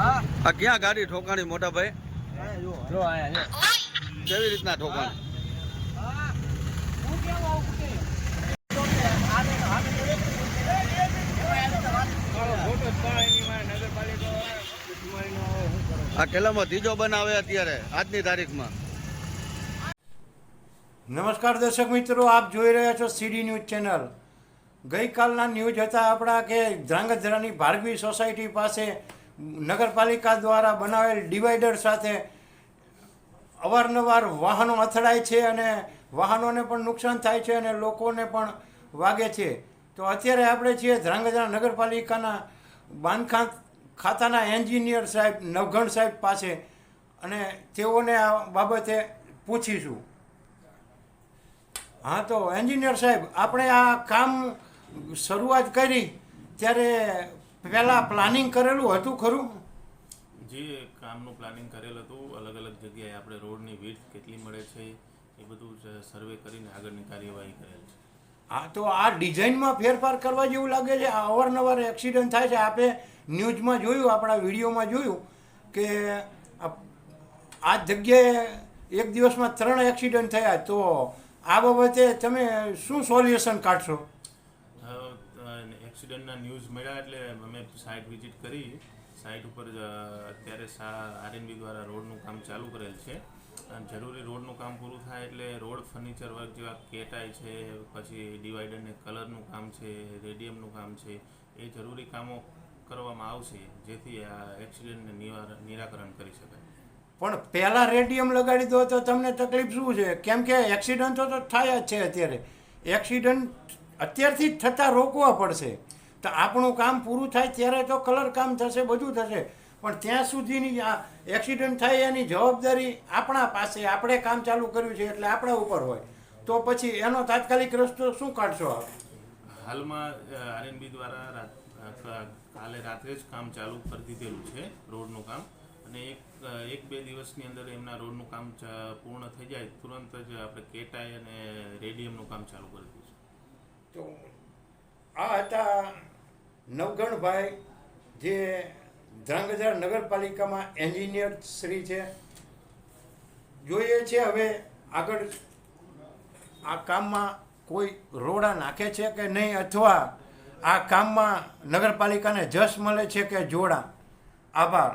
આ ક્યાં ગાડી ઠોકાણી મોટા ભાઈ કેવી રીતના ઠોકાણી? આ કેલામાં ત્રીજો બનાવે અત્યારે આજની તારીખમાં. નમસ્કાર દર્શક મિત્રો આપ જોઈ રહ્યા છો સીડી ન્યૂઝ ચેનલ. ગઈકાલના ન્યૂઝ હતા આપણા કે ધ્રાંગધ્રાની ભારવી સોસાયટી પાસે નગરપાલિકા દ્વારા બનાવેલ ડિવાઈડર સાથે અવારનવાર વાહનો અથડાય છે અને વાહનોને પણ નુકસાન થાય છે અને લોકોને પણ વાગે છે. તો અત્યારે આપણે છીએ ધ્રાંગધ્રા નગરપાલિકાના બાંધકામ ખાતાના એન્જિનિયર સાહેબ નવઘણ સાહેબ પાસે અને તેઓને આ બાબતે પૂછીશું. હા, તો એન્જિનિયર સાહેબ, આપણે આ કામ શરૂઆત કરી ત્યારે પહેલાં પ્લાનિંગ કરેલું હતું ખરું? જે કામનું પ્લાનિંગ કરેલ હતું અલગ અલગ જગ્યાએ આપણે રોડની વીડ કેટલી મળે છે એ બધું સર્વે કરીને આગળની કાર્યવાહી કરેલ છે. હા તો આ ડિઝાઇનમાં ફેરફાર કરવા જેવું લાગે છે. આ અવારનવાર એક્સિડન્ટ થાય છે. આપણે ન્યૂઝમાં જોયું આપણા વિડીયોમાં જોયું કે આ જગ્યાએ એક દિવસમાં ત્રણ એક્સિડન્ટ થયા. તો આ બાબતે તમે શું સોલ્યુશન કાઢશો? એક્સિડન્ટના ન્યૂઝ મળ્યા એટલે અમે સાઇટ વિઝિટ કરી. સાઇટ ઉપર અત્યારે આરએનબી દ્વારા રોડનું કામ ચાલુ કરેલ છે. અને જરૂરી રોડનું કામ પૂરું થાય એટલે રોડ ફર્નિચર વર્ક જેવા કેટાઈ છે, પછી ડિવાઈડરને કલરનું કામ છે રેડિયમનું કામ છે, એ જરૂરી કામો કરવામાં આવશે, જેથી આ એક્સિડન્ટને નિરાકરણ કરી શકાય. પણ પહેલાં રેડિયમ લગાડી દો તો તમને તકલીફ શું છે? કેમ કે એક્સિડન્ટો તો થાય જ છે અત્યારે. એક્સિડન્ટ અત્યારથી જ થતાં રોકવા પડશે. તો આપણું કામ પૂરું થાય ત્યારે તો કલર કામ થશે, બધું થશે. પણ ત્યાં સુધીની આ એક્સિડન્ટ થાય એની જવાબદારી આપણા પાસે, આપણે કામ ચાલુ કર્યું છે એટલે આપણા ઉપર હોય. તો પછી એનો તાત્કાલિક રસ્તો શું કાઢશો આપ? હાલમાં આરએનબી દ્વારા કાલે રાત્રે જ કામ ચાલુ કરી દીધેલું છે, રોડનું કામ. અને એક એક બે દિવસની અંદર એમના રોડનું કામ પૂર્ણ થઈ જાય, તુરંત જ આપણે કેટાઈ અને રેડિયમનું કામ ચાલુ કરી દઈશું. તો આ હતા નવગણભાઈ, જે ધ્રાંગધ્રા નગરપાલિકામાં એન્જિનિયર શ્રી છે. જોઈએ છે હવે આગળ આ કામમાં કોઈ રોડા નાખે છે કે નહીં, અથવા આ કામમાં નગરપાલિકાને જશ મળે છે કે જોડા? આભાર.